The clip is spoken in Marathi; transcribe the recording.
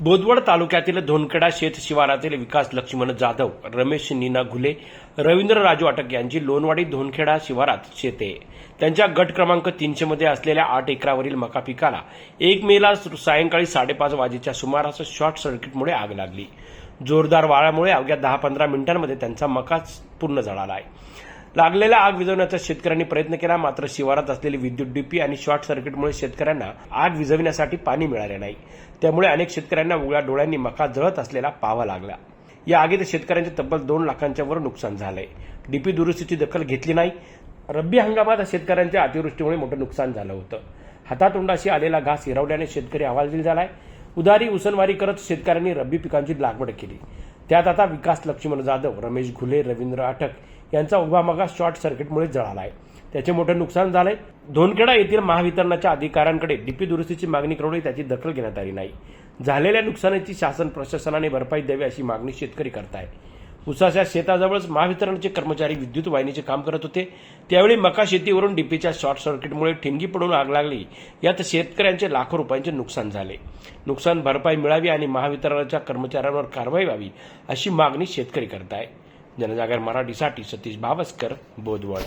बोदवड तालुक्यातील धोनखेडा शेत शिवारातील विकास लक्ष्मण जाधव रमेश नीना घुले रवींद्र राजू अटक यांची लोणवाडी धोनखेडा शिवारात शेते. त्यांच्या गट क्रमांक तीनशे मध्ये असलेल्या आठ एकरावरील मका पिकाला एक मेला सायंकाळी साडेपाच वाजेच्या सुमारास शॉर्ट सर्किटमुळे आग लागली. जोरदार वाऱ्यामुळे अवघ्या दहा पंधरा मिनिटांमध्ये त्यांचा मकाच पूर्ण जळाला आहे. लागलेल्या आग विझवण्याचा शेतकऱ्यांनी प्रयत्न केला मात्र शिवारात असलेली विद्युत डीपी आणि शॉर्ट सर्किटमुळे शेतकऱ्यांना आग विझविण्यासाठी पाणी मिळाले नाही. त्यामुळे अनेक शेतकऱ्यांना उघड्या डोळ्यांनी मका जळत असलेला पाहावा लागला. या आगीत शेतकऱ्यांचे तब्बल दोन लाखांच्या वर नुकसान झालंय. डीपी दुरुस्तीची दखल घेतली नाही. रब्बी हंगामात शेतकऱ्यांच्या अतिवृष्टीमुळे मोठं नुकसान झालं होतं. हातातोंडाशी आलेला घास हिरवल्याने शेतकरी हवालदिल झालाय. उदारी उसनवारी करत शेतकऱ्यांनी रब्बी पिकांची लागवड केली. त्यात आता विकास लक्ष्मण जाधव रमेश घुले रवींद्र आठक यांचा उभा मागास शॉर्ट सर्किटमुळे जळाला आहे त्याचे मोठे नुकसान झाले धोनखेडा येथील महावितरणाच्या अधिकाऱ्यांकडे डीपी दुरुस्तीची मागणी करूनही त्याची दखल घेण्यात आली नाही. झालेल्या नुकसानाची शासन प्रशासनाने भरपाई द्यावी अशी मागणी शेतकरी करत आहे उसाच्या शेताजवळच महावितरणचे कर्मचारी विद्युत वाहिनीचे काम करत होते. त्यावेळी मका शेतीवरून डीपीच्या शॉर्ट सर्किटमुळे ठिणगी पडून आग लागली. यात शेतकऱ्यांचे लाखो रुपयांचे नुकसान झाले. नुकसान भरपाई मिळावी आणि महावितरणाच्या कर्मचाऱ्यांवर कारवाई व्हावी अशी मागणी शेतकरी करत आहे जनजागर मराठीसाठी सतीश भावस्कर बोधवळ.